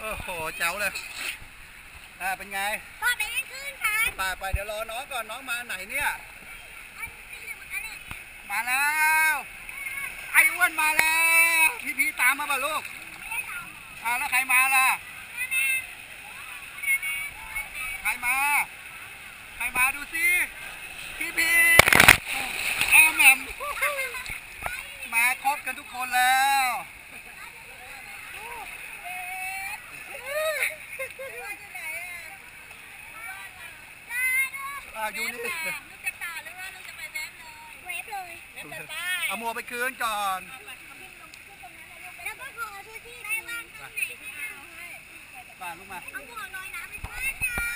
โอ้โห เจ้าเลย อ่าเป็นไงพ่อไปเล่นคลื่นกันไปไปเดี๋ยวรอน้องก่อนน้องมาไหนเนี่ย อันนี้เหมือนกันเนี่ยมาแล้ว ไอ้อ้วนมาแล้วพี่พีตามมาป่ะลูกอ่าแล้วใครมาล่ะ ใครมา ใครมาดูสิพี่พีอาแหม่มมาครบกันทุกคนแล้ว อ่าอยู่นี่ ลูกจะต่อหรือว่าลูกจะไปเวฟเลยเวฟเลยเวฟเลยป้าเอามัวไปคืนก่อน แล้วก็ขอทุกที่ได้ว่างตรงไหนไม่เอาให้ป่าลูกมา เอาหมวกลอยน้ำ